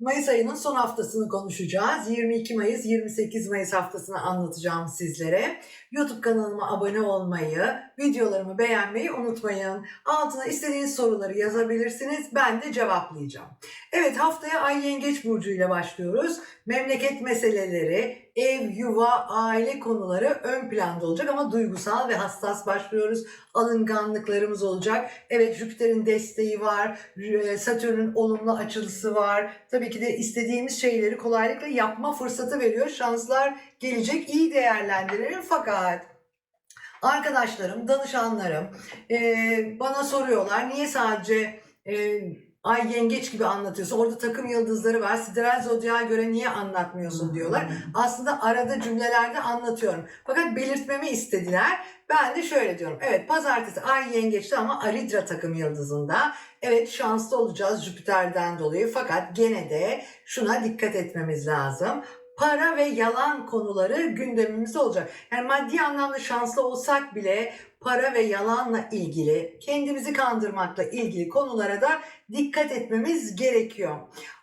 Mayıs ayının son haftasını konuşacağız. 22 Mayıs, 28 Mayıs haftasını anlatacağım sizlere. YouTube kanalıma abone olmayı, videolarımı beğenmeyi unutmayın. Altına istediğiniz soruları yazabilirsiniz. Ben de cevaplayacağım. Evet haftaya Ay Yengeç Burcu ile başlıyoruz. Memleket meseleleri, ev, yuva, aile konuları ön planda olacak ama duygusal ve hassas başlıyoruz. Alınganlıklarımız olacak. Evet Jüpiter'in desteği var, Satürn'ün olumlu açılısı var. Tabii ki de istediğimiz şeyleri kolaylıkla yapma fırsatı veriyor. Şanslar gelecek, iyi değerlendirelim fakat arkadaşlarım, danışanlarım eee, bana soruyorlar niye sadece eee, ay yengeç gibi anlatıyorsun. Orada takım yıldızları var. Sideral zodyağa göre niye anlatmıyorsun diyorlar. Aslında arada cümlelerde anlatıyorum. Fakat belirtmemi istediler. Ben de şöyle diyorum. Evet pazartesi ay yengeçte ama Aridra takım yıldızında. Evet şanslı olacağız Jüpiter'den dolayı. Fakat gene de şuna dikkat etmemiz lazım. Para ve yalan konuları gündemimizde olacak. Yani maddi anlamda şanslı olsak bile para ve yalanla ilgili, kendimizi kandırmakla ilgili konulara da dikkat etmemiz gerekiyor.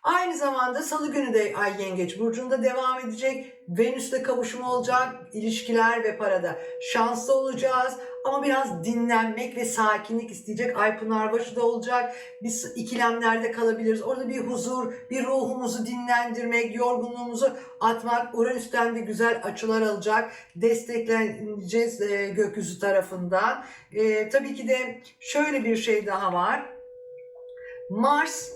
Aynı zamanda salı günü de Ay Yengeç Burcu'nda devam edecek. Venüs'te kavuşum olacak. ilişkiler ve parada şanslı olacağız. Ama biraz dinlenmek ve sakinlik isteyecek. Ay Pınarbaşı da olacak. Biz ikilemlerde kalabiliriz. Orada bir huzur, bir ruhumuzu dinlendirmek, yorgunluğumuzu atmak. Uranüs'ten de güzel açılar alacak. Destekleneceğiz e, gökyüzü tarafından. E, tabii ki de şöyle bir şey daha var. Mars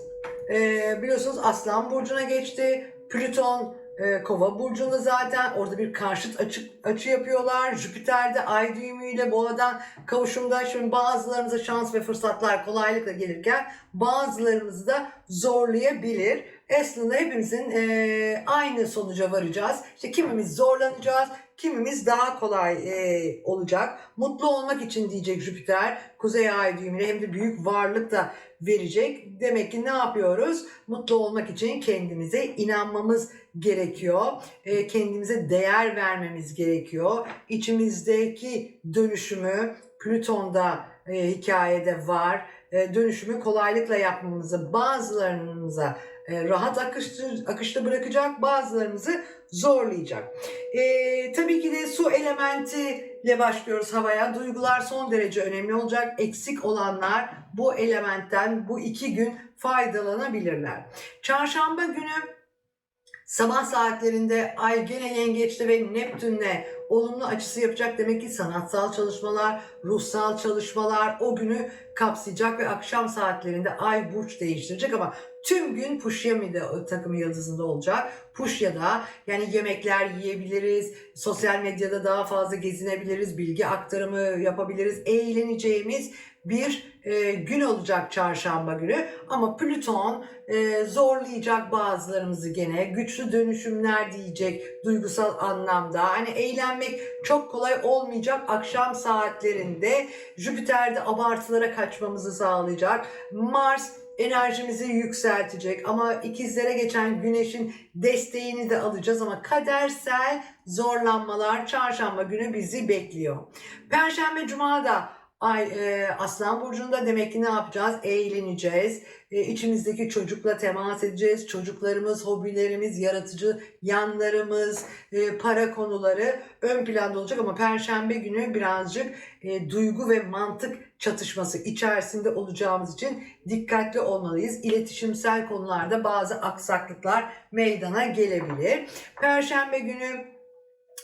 e, biliyorsunuz Aslan Burcu'na geçti. Plüton e, Kova burcunda zaten orada bir karşıt açı, açı yapıyorlar. Jüpiter de ay düğümüyle boğadan kavuşumda şimdi bazılarımıza şans ve fırsatlar kolaylıkla gelirken bazılarımızı da zorlayabilir. Aslında hepimizin e, aynı sonuca varacağız. İşte kimimiz zorlanacağız, kimimiz daha kolay e, olacak. Mutlu olmak için diyecek Jüpiter, Kuzey Ay düğümüyle hem de büyük varlık da verecek. Demek ki ne yapıyoruz? Mutlu olmak için kendimize inanmamız gerekiyor. E, kendimize değer vermemiz gerekiyor. İçimizdeki dönüşümü Plüton'da e, hikayede var. E, dönüşümü kolaylıkla yapmamızı bazılarımıza e, rahat akışta, akışta bırakacak, bazılarımızı zorlayacak. E, tabii ki de su elementiyle başlıyoruz havaya. Duygular son derece önemli olacak. Eksik olanlar bu elementten bu iki gün faydalanabilirler. Çarşamba günü Sabah saatlerinde Ay gene yengeçte ve Neptün'le olumlu açısı yapacak. Demek ki sanatsal çalışmalar, ruhsal çalışmalar o günü kapsayacak ve akşam saatlerinde Ay burç değiştirecek ama tüm gün Pushyami'de takımı yıldızında olacak. Pushya'da yani yemekler yiyebiliriz, sosyal medyada daha fazla gezinebiliriz, bilgi aktarımı yapabiliriz, eğleneceğimiz bir e, gün olacak çarşamba günü. Ama Plüton e, zorlayacak bazılarımızı gene. Güçlü dönüşümler diyecek duygusal anlamda. Hani eğlenmek çok kolay olmayacak akşam saatlerinde. Jüpiter'de abartılara kaçmamızı sağlayacak. Mars enerjimizi yükseltecek ama ikizlere geçen güneşin desteğini de alacağız ama kadersel zorlanmalar çarşamba günü bizi bekliyor. Perşembe cuma da Ay e, Aslan Burcu'nda demek ki ne yapacağız? Eğleneceğiz. E, içimizdeki çocukla temas edeceğiz. Çocuklarımız, hobilerimiz, yaratıcı yanlarımız, e, para konuları ön planda olacak ama Perşembe günü birazcık e, duygu ve mantık çatışması içerisinde olacağımız için dikkatli olmalıyız. İletişimsel konularda bazı aksaklıklar meydana gelebilir. Perşembe günü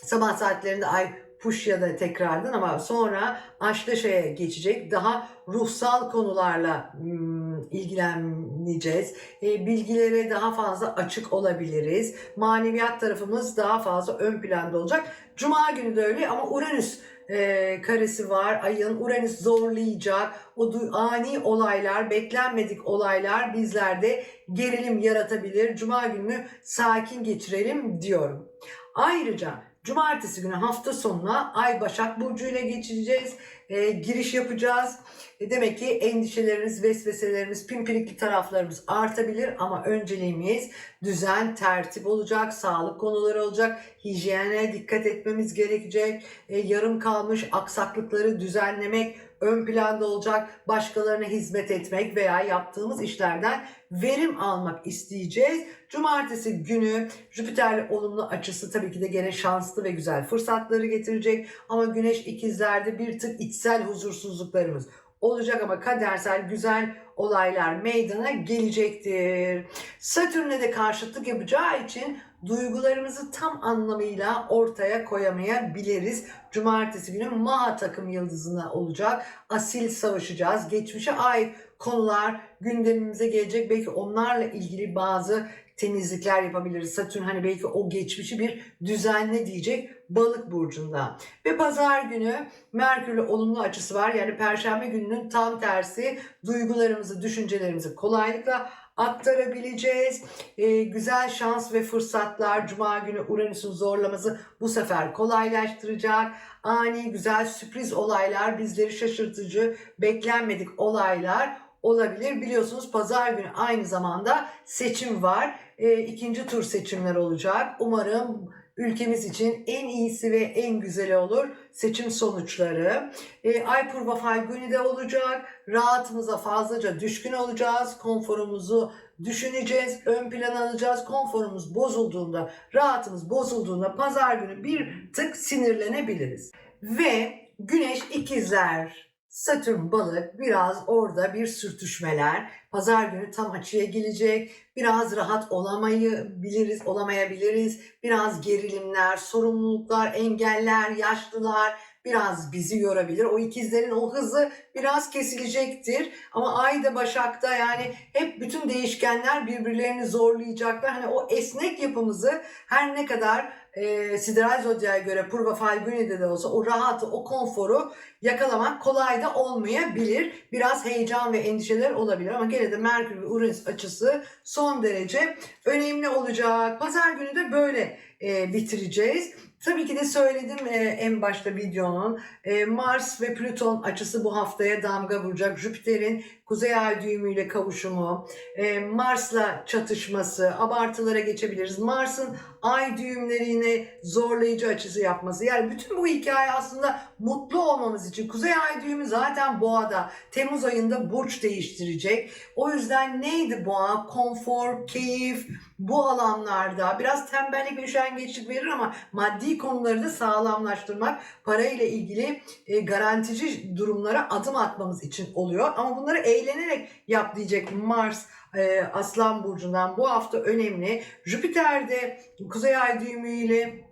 sabah saatlerinde ay Puşya'da tekrardan ama sonra Aşteşe'ye geçecek. Daha ruhsal konularla hmm, ilgileneceğiz. E, bilgilere daha fazla açık olabiliriz. Maneviyat tarafımız daha fazla ön planda olacak. Cuma günü de öyle ama Uranüs e, karesi var. Ayın Uranüs zorlayacak. O ani olaylar, beklenmedik olaylar bizlerde gerilim yaratabilir. Cuma gününü sakin geçirelim diyorum. Ayrıca Cumartesi günü hafta sonuna Ay Başak Burcu ile geçeceğiz. E, giriş yapacağız. E, demek ki endişelerimiz, vesveselerimiz, pimpirikli taraflarımız artabilir ama önceliğimiz düzen, tertip olacak, sağlık konuları olacak, hijyene dikkat etmemiz gerekecek, e, yarım kalmış aksaklıkları düzenlemek ön planda olacak. Başkalarına hizmet etmek veya yaptığımız işlerden verim almak isteyeceğiz. Cumartesi günü Jüpiter'le olumlu açısı tabii ki de gene şanslı ve güzel fırsatları getirecek. Ama Güneş ikizlerde bir tık içsel huzursuzluklarımız olacak ama kadersel güzel olaylar meydana gelecektir. Satürn'e de karşıtlık yapacağı için duygularımızı tam anlamıyla ortaya koyamayabiliriz. Cumartesi günü Maha takım yıldızına olacak. Asil savaşacağız. Geçmişe ait konular gündemimize gelecek. Belki onlarla ilgili bazı temizlikler yapabiliriz. Satürn hani belki o geçmişi bir düzenle diyecek balık burcunda. Ve pazar günü Merkür'le olumlu açısı var. Yani perşembe gününün tam tersi duygularımızı, düşüncelerimizi kolaylıkla aktarabileceğiz. Ee, güzel şans ve fırsatlar Cuma günü Uranüs'ün zorlaması bu sefer kolaylaştıracak. Ani güzel sürpriz olaylar bizleri şaşırtıcı, beklenmedik olaylar olabilir. Biliyorsunuz pazar günü aynı zamanda seçim var. E, ikinci tur seçimler olacak. Umarım ülkemiz için en iyisi ve en güzeli olur seçim sonuçları. E, Ay Purva Falguni de olacak. Rahatımıza fazlaca düşkün olacağız. Konforumuzu düşüneceğiz. Ön plana alacağız. Konforumuz bozulduğunda, rahatımız bozulduğunda pazar günü bir tık sinirlenebiliriz. Ve Güneş ikizler Satürn balık biraz orada bir sürtüşmeler. Pazar günü tam açıya gelecek. Biraz rahat olamayabiliriz, olamayabiliriz. Biraz gerilimler, sorumluluklar, engeller, yaşlılar biraz bizi yorabilir. O ikizlerin o hızı biraz kesilecektir. Ama ay da Başak'ta yani hep bütün değişkenler birbirlerini zorlayacaklar. Hani o esnek yapımızı her ne kadar e, Sideral Zodya'ya göre Purva Falguni'de de olsa o rahatı, o konforu yakalamak kolay da olmayabilir. Biraz heyecan ve endişeler olabilir ama gene de Merkür ve Uranüs açısı son derece önemli olacak. Pazar günü de böyle e, bitireceğiz. Tabii ki de söyledim e, en başta videonun. E, Mars ve Plüton açısı bu haftaya damga vuracak. Jüpiter'in kuzey ay düğümüyle kavuşumu, e, Mars'la çatışması, abartılara geçebiliriz. Mars'ın ay düğümlerine zorlayıcı açısı yapması. Yani bütün bu hikaye aslında mutlu olmamız için. Kuzey ay düğümü zaten boğada. Temmuz ayında burç değiştirecek. O yüzden neydi boğa? Konfor, keyif, bu alanlarda biraz tembellik ve üşengeçlik verir ama maddi konuları da sağlamlaştırmak, parayla ilgili e, garantici durumlara adım atmamız için oluyor. Ama bunları eğlenerek yap diyecek Mars e, Aslan Burcu'ndan bu hafta önemli. Jüpiter de Kuzey Ay düğümüyle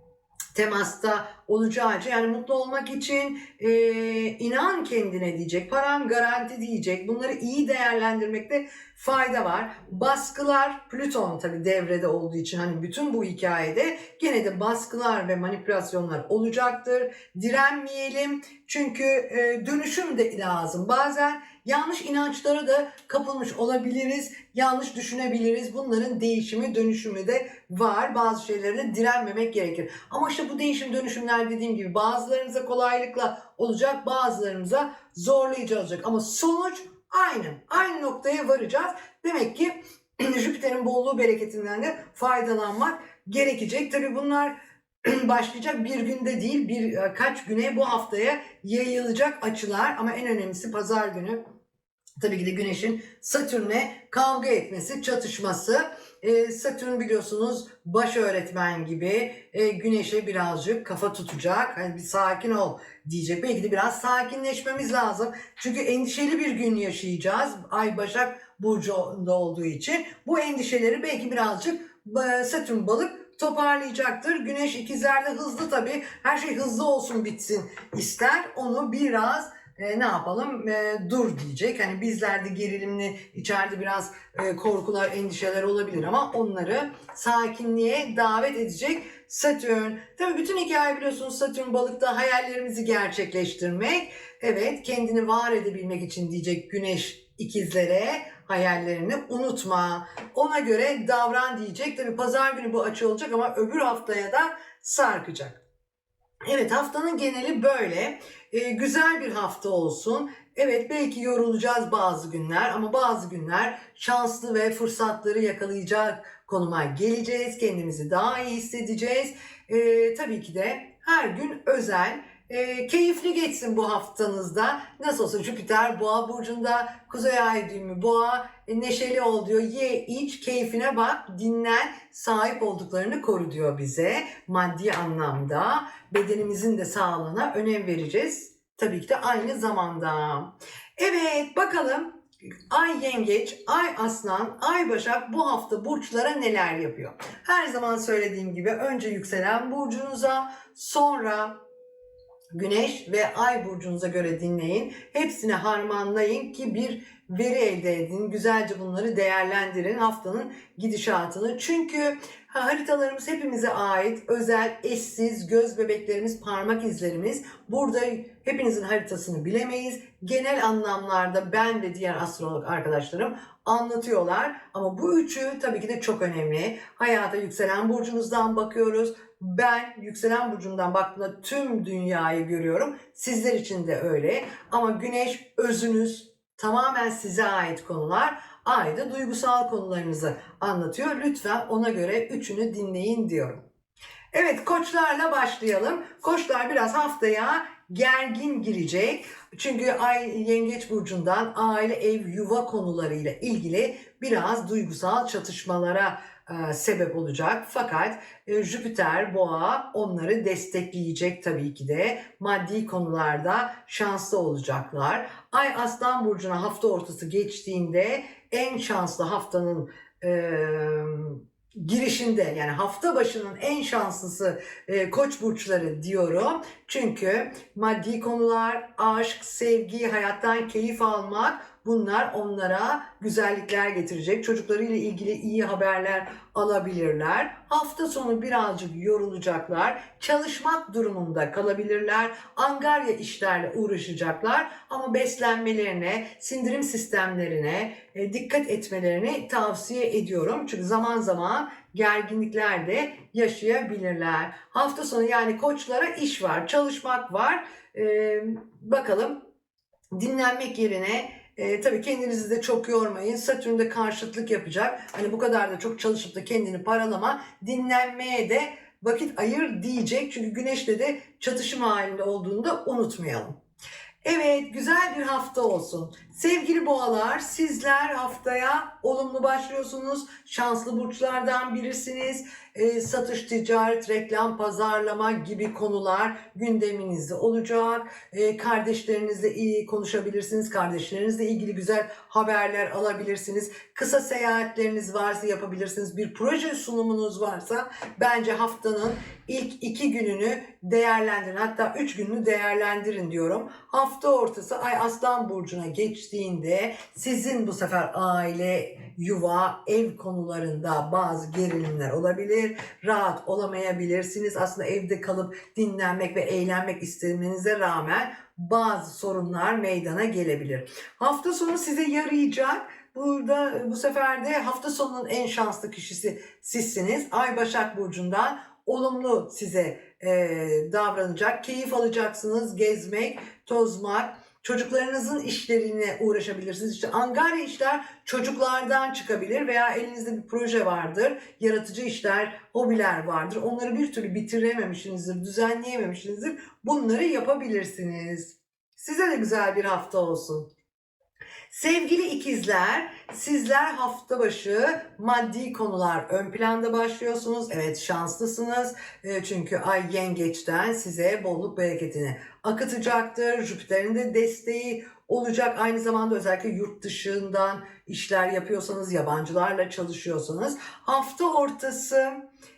temasta olacağı için yani mutlu olmak için e, inan kendine diyecek, paran garanti diyecek. Bunları iyi değerlendirmekte fayda var. Baskılar, Plüton tabii devrede olduğu için hani bütün bu hikayede gene de baskılar ve manipülasyonlar olacaktır. Direnmeyelim çünkü e, dönüşüm de lazım. Bazen yanlış inançlara da kapılmış olabiliriz, yanlış düşünebiliriz. Bunların değişimi, dönüşümü de var. Bazı şeylere direnmemek gerekir. Ama işte bu değişim dönüşümler dediğim gibi bazılarınıza kolaylıkla olacak, bazılarımıza zorlayıcı olacak. Ama sonuç aynı. Aynı noktaya varacağız. Demek ki Jüpiter'in bolluğu bereketinden de faydalanmak gerekecek. Tabii bunlar başlayacak bir günde değil birkaç güne bu haftaya yayılacak açılar ama en önemlisi pazar günü tabii ki de Güneş'in Satürn'le kavga etmesi, çatışması. Ee, Satürn biliyorsunuz baş öğretmen gibi e, Güneş'e birazcık kafa tutacak. Hani bir sakin ol diyecek. Belki de biraz sakinleşmemiz lazım. Çünkü endişeli bir gün yaşayacağız. Ay Başak Burcu'nda olduğu için. Bu endişeleri belki birazcık e, Satürn balık toparlayacaktır. Güneş ikizlerde hızlı tabii. Her şey hızlı olsun bitsin ister. Onu biraz e, ne yapalım e, dur diyecek. Hani bizlerde gerilimli içeride biraz e, korkular, endişeler olabilir ama onları sakinliğe davet edecek Satürn. Tabii bütün hikaye biliyorsunuz Satürn balıkta hayallerimizi gerçekleştirmek. Evet kendini var edebilmek için diyecek Güneş ikizlere hayallerini unutma. Ona göre davran diyecek. Tabii pazar günü bu açı olacak ama öbür haftaya da sarkacak. Evet haftanın geneli böyle. Ee, güzel bir hafta olsun. Evet belki yorulacağız bazı günler ama bazı günler şanslı ve fırsatları yakalayacak konuma geleceğiz. Kendimizi daha iyi hissedeceğiz. Ee, tabii ki de her gün özel. E, keyifli geçsin bu haftanızda. Nasıl olsa Jüpiter boğa burcunda, kuzey ay düğümü boğa, e, neşeli ol diyor. Ye, iç, keyfine bak, dinlen, sahip olduklarını koru diyor bize. Maddi anlamda bedenimizin de sağlığına önem vereceğiz. Tabii ki de aynı zamanda. Evet bakalım Ay Yengeç, Ay Aslan, Ay Başak bu hafta burçlara neler yapıyor? Her zaman söylediğim gibi önce yükselen burcunuza, sonra Güneş ve Ay burcunuza göre dinleyin. Hepsini harmanlayın ki bir veri elde edin. Güzelce bunları değerlendirin haftanın gidişatını. Çünkü ha, haritalarımız hepimize ait. Özel, eşsiz, göz bebeklerimiz, parmak izlerimiz. Burada hepinizin haritasını bilemeyiz. Genel anlamlarda ben ve diğer astrolog arkadaşlarım anlatıyorlar. Ama bu üçü tabii ki de çok önemli. Hayata yükselen burcunuzdan bakıyoruz. Ben yükselen burcundan baktığımda tüm dünyayı görüyorum. Sizler için de öyle. Ama güneş özünüz tamamen size ait konular. Ay da duygusal konularınızı anlatıyor. Lütfen ona göre üçünü dinleyin diyorum. Evet koçlarla başlayalım. Koçlar biraz haftaya gergin girecek. Çünkü Ay Yengeç burcundan aile, ev, yuva konularıyla ilgili biraz duygusal çatışmalara sebep olacak. Fakat e, Jüpiter, Boğa onları destekleyecek tabii ki de. Maddi konularda şanslı olacaklar. Ay Aslan burcuna hafta ortası geçtiğinde en şanslı haftanın e, girişinde yani hafta başının en şanslısı e, koç burçları diyorum. Çünkü maddi konular, aşk, sevgi, hayattan keyif almak bunlar onlara güzellikler getirecek. Çocuklarıyla ilgili iyi haberler alabilirler. Hafta sonu birazcık yorulacaklar. Çalışmak durumunda kalabilirler. Angarya işlerle uğraşacaklar. Ama beslenmelerine, sindirim sistemlerine e, dikkat etmelerini tavsiye ediyorum. Çünkü zaman zaman gerginlikler de yaşayabilirler. Hafta sonu yani koçlara iş var, çalışmak var. Ee, bakalım dinlenmek yerine e, tabii kendinizi de çok yormayın. Satürn de karşıtlık yapacak. Hani bu kadar da çok çalışıp da kendini paralama. Dinlenmeye de vakit ayır diyecek. Çünkü güneşle de çatışım halinde olduğunu da unutmayalım. Evet, güzel bir hafta olsun. Sevgili boğalar, sizler haftaya olumlu başlıyorsunuz. Şanslı burçlardan birisiniz. E, satış, ticaret, reklam, pazarlama gibi konular gündeminizde olacak. E, kardeşlerinizle iyi konuşabilirsiniz. Kardeşlerinizle ilgili güzel haberler alabilirsiniz. Kısa seyahatleriniz varsa yapabilirsiniz. Bir proje sunumunuz varsa bence haftanın ilk iki gününü değerlendirin. Hatta üç gününü değerlendirin diyorum. Hafta ortası Ay Aslan Burcu'na geçtiğinde sizin bu sefer aile, yuva, ev konularında bazı gerilimler olabilir. Rahat olamayabilirsiniz. Aslında evde kalıp dinlenmek ve eğlenmek istemenize rağmen bazı sorunlar meydana gelebilir. Hafta sonu size yarayacak. Burada bu sefer de hafta sonunun en şanslı kişisi sizsiniz. Ay Başak Burcu'ndan olumlu size e, davranacak. Keyif alacaksınız gezmek, tozmak. Çocuklarınızın işlerine uğraşabilirsiniz. İşte angarya işler çocuklardan çıkabilir veya elinizde bir proje vardır. Yaratıcı işler, hobiler vardır. Onları bir türlü bitirememişsinizdir, düzenleyememişsinizdir. Bunları yapabilirsiniz. Size de güzel bir hafta olsun. Sevgili ikizler, sizler hafta başı maddi konular ön planda başlıyorsunuz. Evet şanslısınız. E, Çünkü ay yengeçten size bolluk bereketini akıtacaktır. Jüpiter'in de desteği olacak. Aynı zamanda özellikle yurt dışından işler yapıyorsanız, yabancılarla çalışıyorsanız hafta ortası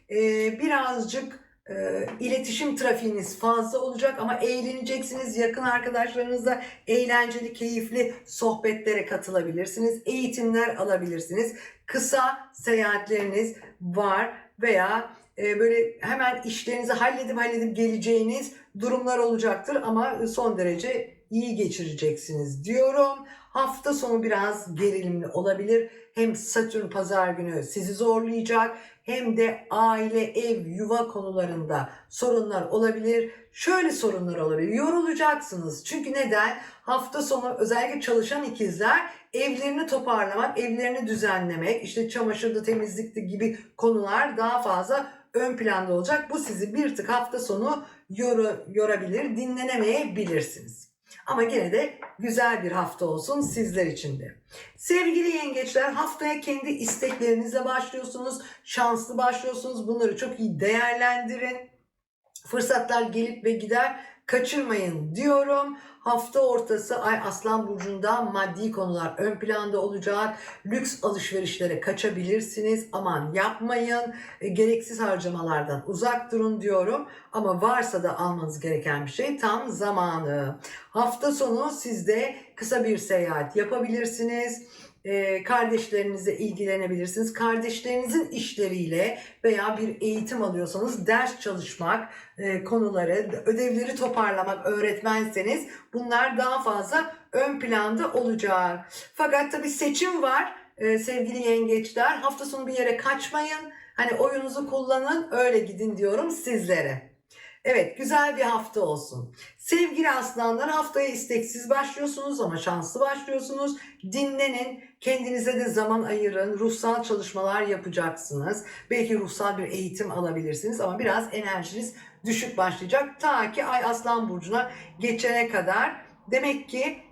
e, birazcık e, iletişim trafiğiniz fazla olacak ama eğleneceksiniz. Yakın arkadaşlarınızla eğlenceli, keyifli sohbetlere katılabilirsiniz. Eğitimler alabilirsiniz. Kısa seyahatleriniz var veya e, böyle hemen işlerinizi halledip halledip geleceğiniz durumlar olacaktır ama son derece iyi geçireceksiniz diyorum. Hafta sonu biraz gerilimli olabilir. Hem Satürn pazar günü sizi zorlayacak hem de aile, ev, yuva konularında sorunlar olabilir. Şöyle sorunlar olabilir. Yorulacaksınız. Çünkü neden? Hafta sonu özellikle çalışan ikizler evlerini toparlamak, evlerini düzenlemek, işte çamaşırda, temizlikte gibi konular daha fazla ön planda olacak. Bu sizi bir tık hafta sonu yoru, yorabilir, dinlenemeyebilirsiniz. Ama gene de güzel bir hafta olsun sizler için de. Sevgili yengeçler haftaya kendi isteklerinizle başlıyorsunuz. Şanslı başlıyorsunuz. Bunları çok iyi değerlendirin. Fırsatlar gelip ve gider. Kaçırmayın diyorum. Hafta ortası Ay Aslan Burcu'nda maddi konular ön planda olacak. Lüks alışverişlere kaçabilirsiniz. Aman yapmayın. E, gereksiz harcamalardan uzak durun diyorum. Ama varsa da almanız gereken bir şey tam zamanı. Hafta sonu siz de kısa bir seyahat yapabilirsiniz. Ee, kardeşlerinizle ilgilenebilirsiniz. Kardeşlerinizin işleriyle veya bir eğitim alıyorsanız ders çalışmak, e, konuları, ödevleri toparlamak, öğretmenseniz bunlar daha fazla ön planda olacak. Fakat tabii seçim var e, sevgili yengeçler. Hafta sonu bir yere kaçmayın. Hani oyunuzu kullanın, öyle gidin diyorum sizlere. Evet, güzel bir hafta olsun. Sevgili aslanlar haftaya isteksiz başlıyorsunuz ama şanslı başlıyorsunuz. Dinlenin, kendinize de zaman ayırın, ruhsal çalışmalar yapacaksınız. Belki ruhsal bir eğitim alabilirsiniz ama biraz enerjiniz düşük başlayacak. Ta ki Ay Aslan Burcu'na geçene kadar. Demek ki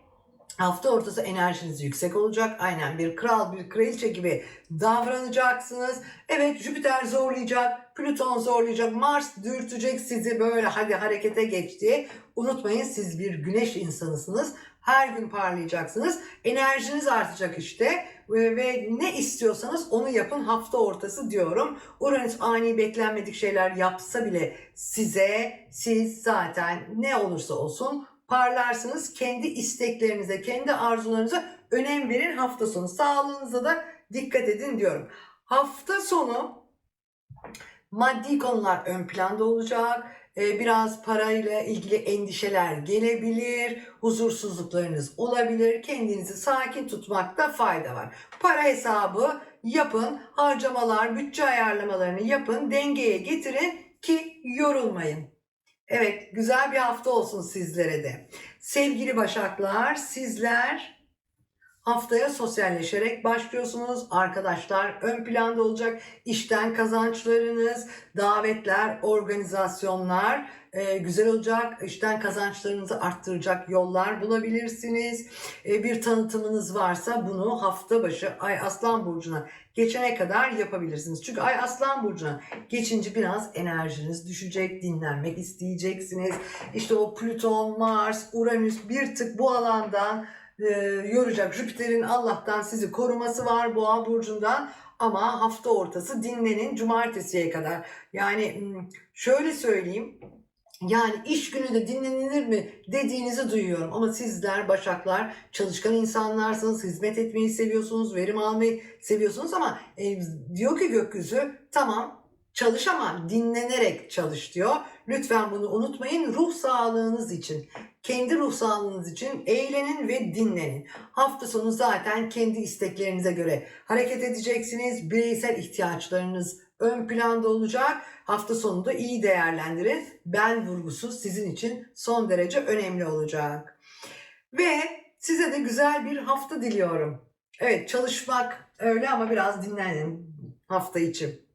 hafta ortası enerjiniz yüksek olacak. Aynen bir kral, bir kraliçe gibi davranacaksınız. Evet Jüpiter zorlayacak, Plüton zorlayacak, Mars dürtecek sizi böyle hadi harekete geç diye. Unutmayın siz bir güneş insanısınız. Her gün parlayacaksınız. Enerjiniz artacak işte ve, ne istiyorsanız onu yapın hafta ortası diyorum. Uranüs ani beklenmedik şeyler yapsa bile size siz zaten ne olursa olsun parlarsınız. Kendi isteklerinize, kendi arzularınıza önem verin hafta sonu. Sağlığınıza da dikkat edin diyorum. Hafta sonu maddi konular ön planda olacak. Ee, Biraz parayla ilgili endişeler gelebilir, huzursuzluklarınız olabilir. Kendinizi sakin tutmakta fayda var. Para hesabı yapın, harcamalar, bütçe ayarlamalarını yapın, dengeye getirin ki yorulmayın. Evet, güzel bir hafta olsun sizlere de. Sevgili Başaklar, sizler haftaya sosyalleşerek başlıyorsunuz. Arkadaşlar ön planda olacak. İşten kazançlarınız, davetler, organizasyonlar e, güzel olacak. İşten kazançlarınızı arttıracak yollar bulabilirsiniz. E, bir tanıtımınız varsa bunu hafta başı Ay Aslan Burcu'na geçene kadar yapabilirsiniz. Çünkü Ay Aslan Burcu'na geçince biraz enerjiniz düşecek, dinlenmek isteyeceksiniz. İşte o Plüton, Mars, Uranüs bir tık bu alandan e, yoracak. Jüpiter'in Allah'tan sizi koruması var Boğa burcundan ama hafta ortası dinlenin cumartesiye kadar. Yani hmm, şöyle söyleyeyim. Yani iş günü de dinlenilir mi dediğinizi duyuyorum ama sizler Başaklar çalışkan insanlarsınız, hizmet etmeyi seviyorsunuz, verim almayı seviyorsunuz ama e, diyor ki gökyüzü tamam çalış ama dinlenerek çalış diyor. Lütfen bunu unutmayın ruh sağlığınız için kendi ruh sağlığınız için eğlenin ve dinlenin. Hafta sonu zaten kendi isteklerinize göre hareket edeceksiniz. Bireysel ihtiyaçlarınız ön planda olacak. Hafta sonunda iyi değerlendirin. Ben vurgusu sizin için son derece önemli olacak. Ve size de güzel bir hafta diliyorum. Evet çalışmak öyle ama biraz dinlenin hafta için.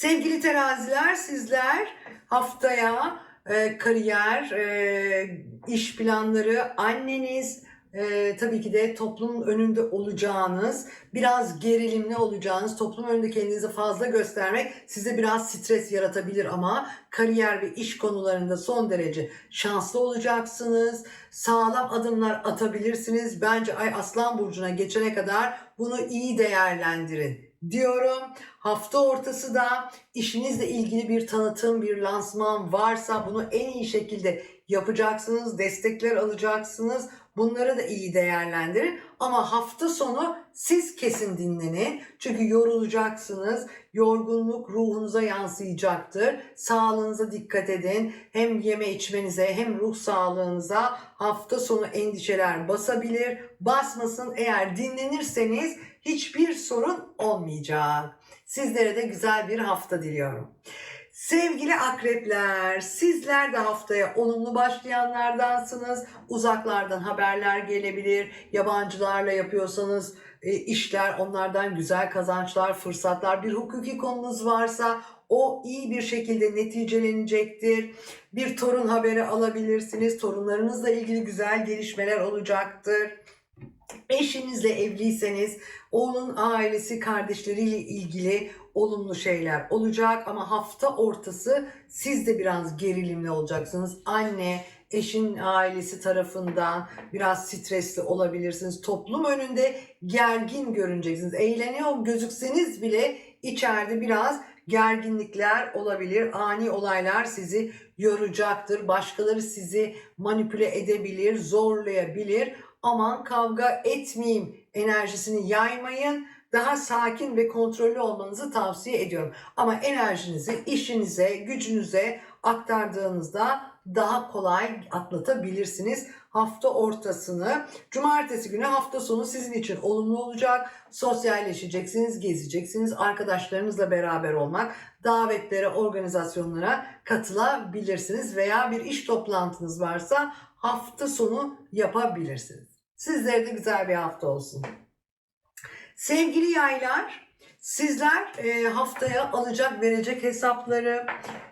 Sevgili teraziler sizler haftaya e, kariyer, e, iş planları, anneniz, e, tabii ki de toplumun önünde olacağınız, biraz gerilimli olacağınız, toplum önünde kendinizi fazla göstermek size biraz stres yaratabilir ama kariyer ve iş konularında son derece şanslı olacaksınız. Sağlam adımlar atabilirsiniz. Bence Ay Aslan Burcu'na geçene kadar bunu iyi değerlendirin diyorum. Hafta ortası da işinizle ilgili bir tanıtım, bir lansman varsa bunu en iyi şekilde yapacaksınız, destekler alacaksınız. Bunları da iyi değerlendirin. Ama hafta sonu siz kesin dinlenin. Çünkü yorulacaksınız. Yorgunluk ruhunuza yansıyacaktır. Sağlığınıza dikkat edin. Hem yeme içmenize hem ruh sağlığınıza hafta sonu endişeler basabilir. Basmasın eğer dinlenirseniz hiçbir sorun olmayacak. Sizlere de güzel bir hafta diliyorum. Sevgili akrepler, sizler de haftaya olumlu başlayanlardansınız. Uzaklardan haberler gelebilir. Yabancılarla yapıyorsanız e, işler, onlardan güzel kazançlar, fırsatlar, bir hukuki konunuz varsa O iyi bir şekilde neticelenecektir. Bir torun haberi alabilirsiniz. Torunlarınızla ilgili güzel gelişmeler olacaktır. Eşinizle evliyseniz onun ailesi, kardeşleriyle ilgili olumlu şeyler olacak ama hafta ortası siz de biraz gerilimli olacaksınız. Anne, eşin ailesi tarafından biraz stresli olabilirsiniz. Toplum önünde gergin görüneceksiniz. Eğleniyor gözükseniz bile içeride biraz gerginlikler olabilir. Ani olaylar sizi yoracaktır. Başkaları sizi manipüle edebilir, zorlayabilir. Aman kavga etmeyeyim enerjisini yaymayın. Daha sakin ve kontrollü olmanızı tavsiye ediyorum. Ama enerjinizi işinize, gücünüze aktardığınızda daha kolay atlatabilirsiniz. Hafta ortasını, cumartesi günü hafta sonu sizin için olumlu olacak. Sosyalleşeceksiniz, gezeceksiniz, arkadaşlarınızla beraber olmak, davetlere, organizasyonlara katılabilirsiniz veya bir iş toplantınız varsa hafta sonu yapabilirsiniz. Sizlere de güzel bir hafta olsun. Sevgili yaylar, sizler e, haftaya alacak verecek hesapları,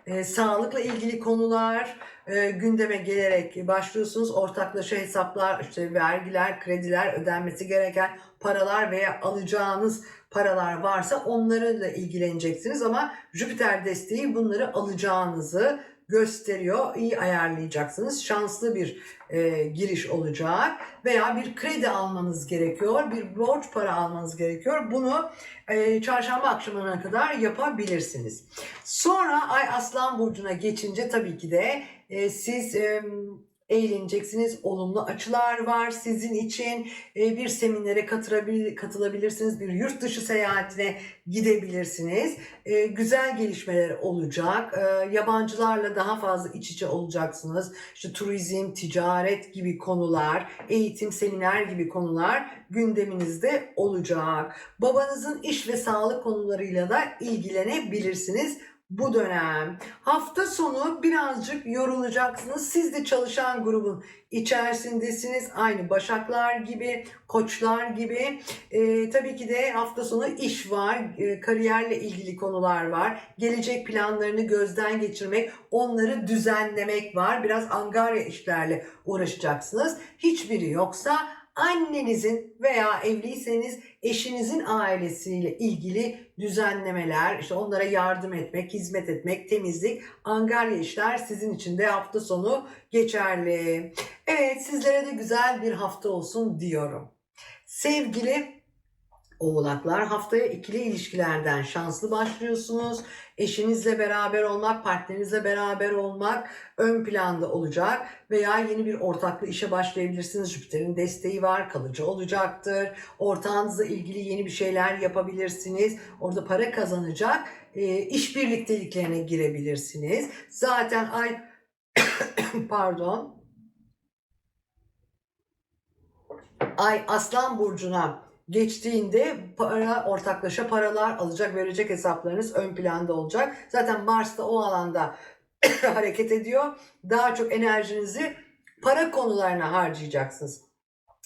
e, sağlıkla ilgili konular e, gündeme gelerek başlıyorsunuz. Ortaklaşa hesaplar, işte vergiler, krediler, ödenmesi gereken paralar veya alacağınız paralar varsa onlarla ilgileneceksiniz ama Jüpiter desteği bunları alacağınızı gösteriyor. İyi ayarlayacaksınız. Şanslı bir e, giriş olacak veya bir kredi almanız gerekiyor, bir borç para almanız gerekiyor. Bunu e, çarşamba akşamına kadar yapabilirsiniz. Sonra Ay Aslan Burcu'na geçince tabii ki de e, siz e, eğleneceksiniz. Olumlu açılar var sizin için. E, bir seminere katılabil, katılabilirsiniz. Bir yurt dışı seyahatine gidebilirsiniz. E, güzel gelişmeler olacak. E, yabancılarla daha fazla iç içe olacaksınız. İşte turizm, ticaret gibi konular, eğitim, seminer gibi konular gündeminizde olacak. Babanızın iş ve sağlık konularıyla da ilgilenebilirsiniz bu dönem. Hafta sonu birazcık yorulacaksınız. Siz de çalışan grubun içerisindesiniz. Aynı başaklar gibi, koçlar gibi. Ee, tabii ki de hafta sonu iş var, e, kariyerle ilgili konular var. Gelecek planlarını gözden geçirmek, onları düzenlemek var. Biraz angarya işlerle uğraşacaksınız. Hiçbiri yoksa annenizin veya evliyseniz eşinizin ailesiyle ilgili düzenlemeler, işte onlara yardım etmek, hizmet etmek, temizlik, angarya işler sizin için de hafta sonu geçerli. Evet sizlere de güzel bir hafta olsun diyorum. Sevgili Oğlaklar haftaya ikili ilişkilerden şanslı başlıyorsunuz. Eşinizle beraber olmak, partnerinizle beraber olmak ön planda olacak veya yeni bir ortaklı işe başlayabilirsiniz. Jüpiter'in desteği var, kalıcı olacaktır. Ortağınızla ilgili yeni bir şeyler yapabilirsiniz. Orada para kazanacak e, iş birlikteliklerine girebilirsiniz. Zaten ay pardon Ay Aslan burcuna geçtiğinde para ortaklaşa paralar alacak verecek hesaplarınız ön planda olacak. Zaten Mars da o alanda hareket ediyor. Daha çok enerjinizi para konularına harcayacaksınız.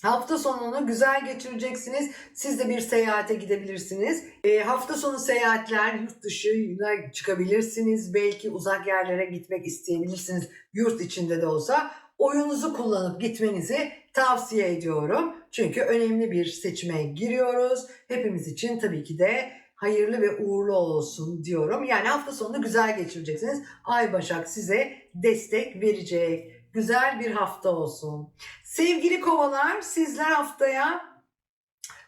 Hafta sonunu güzel geçireceksiniz. Siz de bir seyahate gidebilirsiniz. E, hafta sonu seyahatler yurt dışına çıkabilirsiniz. Belki uzak yerlere gitmek isteyebilirsiniz. Yurt içinde de olsa oyunuzu kullanıp gitmenizi tavsiye ediyorum. Çünkü önemli bir seçime giriyoruz. Hepimiz için tabii ki de hayırlı ve uğurlu olsun diyorum. Yani hafta sonunu güzel geçireceksiniz. Ay Başak size destek verecek. Güzel bir hafta olsun. Sevgili kovalar sizler haftaya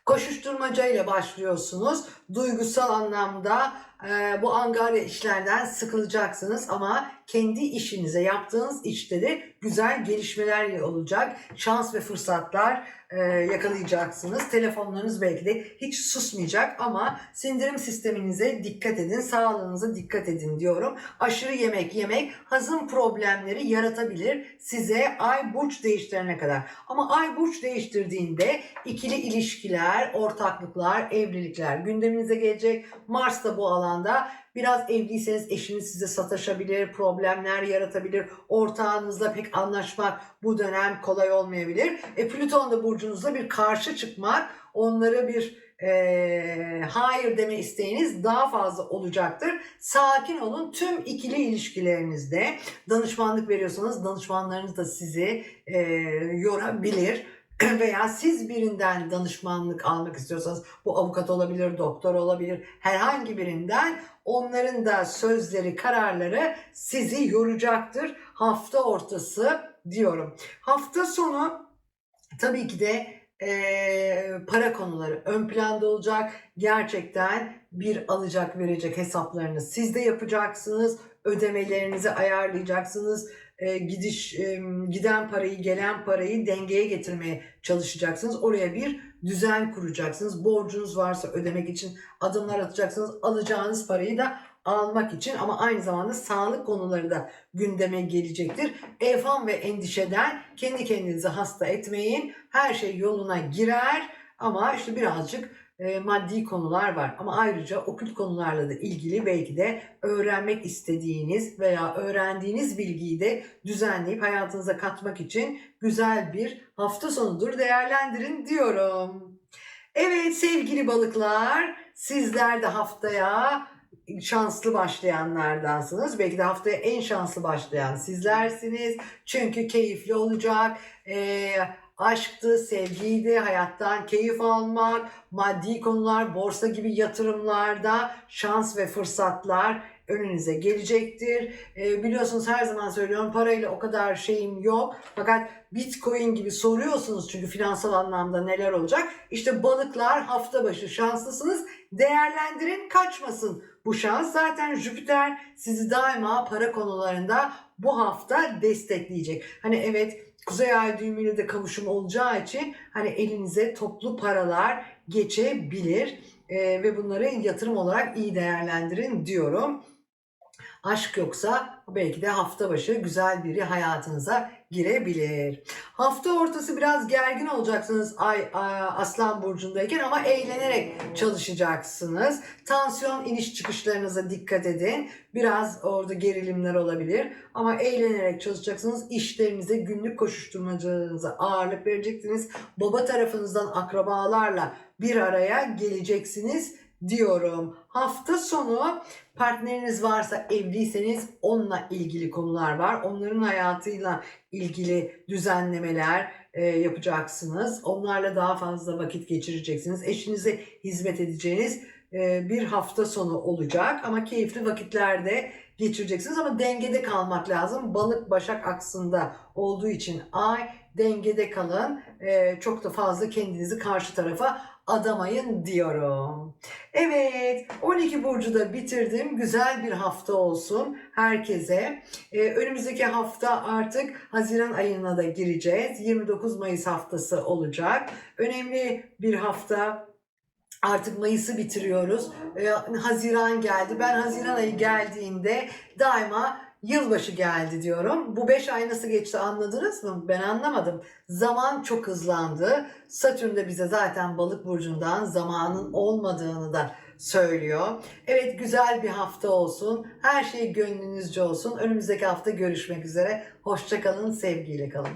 koşuşturmaca ile başlıyorsunuz. Duygusal anlamda e, bu angarya işlerden sıkılacaksınız ama kendi işinize yaptığınız işte de güzel gelişmeler olacak. Şans ve fırsatlar yakalayacaksınız. Telefonlarınız belki de hiç susmayacak ama sindirim sisteminize dikkat edin, sağlığınıza dikkat edin diyorum. Aşırı yemek yemek hazım problemleri yaratabilir size ay burç değiştirene kadar. Ama ay burç değiştirdiğinde ikili ilişkiler, ortaklıklar, evlilikler gündeminize gelecek. Mars da bu alanda Biraz evliyseniz eşiniz size sataşabilir, problemler yaratabilir. Ortağınızla pek anlaşmak bu dönem kolay olmayabilir. E, Plüton da burcunuzda bir karşı çıkmak, onlara bir e, hayır deme isteğiniz daha fazla olacaktır. Sakin olun tüm ikili ilişkilerinizde. Danışmanlık veriyorsanız danışmanlarınız da sizi e, yorabilir. Veya siz birinden danışmanlık almak istiyorsanız bu avukat olabilir, doktor olabilir, herhangi birinden onların da sözleri, kararları sizi yoracaktır. Hafta ortası diyorum. Hafta sonu tabii ki de eee, para konuları ön planda olacak. Gerçekten bir alacak verecek hesaplarını siz de yapacaksınız. Ödemelerinizi ayarlayacaksınız. Eee, gidiş eee, giden parayı, gelen parayı dengeye getirmeye çalışacaksınız. Oraya bir düzen kuracaksınız. Borcunuz varsa ödemek için adımlar atacaksınız. Alacağınız parayı da almak için ama aynı zamanda sağlık konuları da gündeme gelecektir. Evham ve endişeden kendi kendinizi hasta etmeyin. Her şey yoluna girer ama işte birazcık e, maddi konular var. Ama ayrıca okült konularla da ilgili belki de öğrenmek istediğiniz veya öğrendiğiniz bilgiyi de düzenleyip hayatınıza katmak için güzel bir hafta sonudur. Değerlendirin diyorum. Evet sevgili balıklar sizler de haftaya şanslı başlayanlardansınız. Belki de haftaya en şanslı başlayan sizlersiniz. Çünkü keyifli olacak. Ee, aşktı, sevgiydi, hayattan keyif almak, maddi konular, borsa gibi yatırımlarda şans ve fırsatlar önünüze gelecektir. Ee, biliyorsunuz her zaman söylüyorum parayla o kadar şeyim yok. Fakat Bitcoin gibi soruyorsunuz çünkü finansal anlamda neler olacak. İşte balıklar hafta başı şanslısınız. Değerlendirin kaçmasın bu şans. Zaten Jüpiter sizi daima para konularında bu hafta destekleyecek. Hani evet Kuzey Ay düğümüyle de kavuşum olacağı için hani elinize toplu paralar geçebilir. Ee, ve bunları yatırım olarak iyi değerlendirin diyorum. Aşk yoksa belki de hafta başı güzel biri hayatınıza girebilir. Hafta ortası biraz gergin olacaksınız Ay Aslan burcundayken ama eğlenerek çalışacaksınız. Tansiyon iniş çıkışlarınıza dikkat edin. Biraz orada gerilimler olabilir ama eğlenerek çalışacaksınız. İşlerinize, günlük koşuşturmacalarınıza ağırlık vereceksiniz. Baba tarafınızdan akrabalarla bir araya geleceksiniz diyorum. Hafta sonu partneriniz varsa evliyseniz onunla ilgili konular var. Onların hayatıyla ilgili düzenlemeler e, yapacaksınız. Onlarla daha fazla vakit geçireceksiniz. Eşinize hizmet edeceğiniz e, bir hafta sonu olacak ama keyifli vakitlerde geçireceksiniz ama dengede kalmak lazım. Balık başak aksında olduğu için ay dengede kalın. E, çok da fazla kendinizi karşı tarafa adamayın diyorum. Evet 12 burcu da bitirdim. Güzel bir hafta olsun herkese. Ee, önümüzdeki hafta artık Haziran ayına da gireceğiz. 29 Mayıs haftası olacak. Önemli bir hafta. Artık Mayıs'ı bitiriyoruz. Ee, Haziran geldi. Ben Haziran ayı geldiğinde daima yılbaşı geldi diyorum. Bu 5 ay nasıl geçti anladınız mı? Ben anlamadım. Zaman çok hızlandı. Satürn de bize zaten balık burcundan zamanın olmadığını da söylüyor. Evet güzel bir hafta olsun. Her şey gönlünüzce olsun. Önümüzdeki hafta görüşmek üzere. Hoşçakalın, sevgiyle kalın.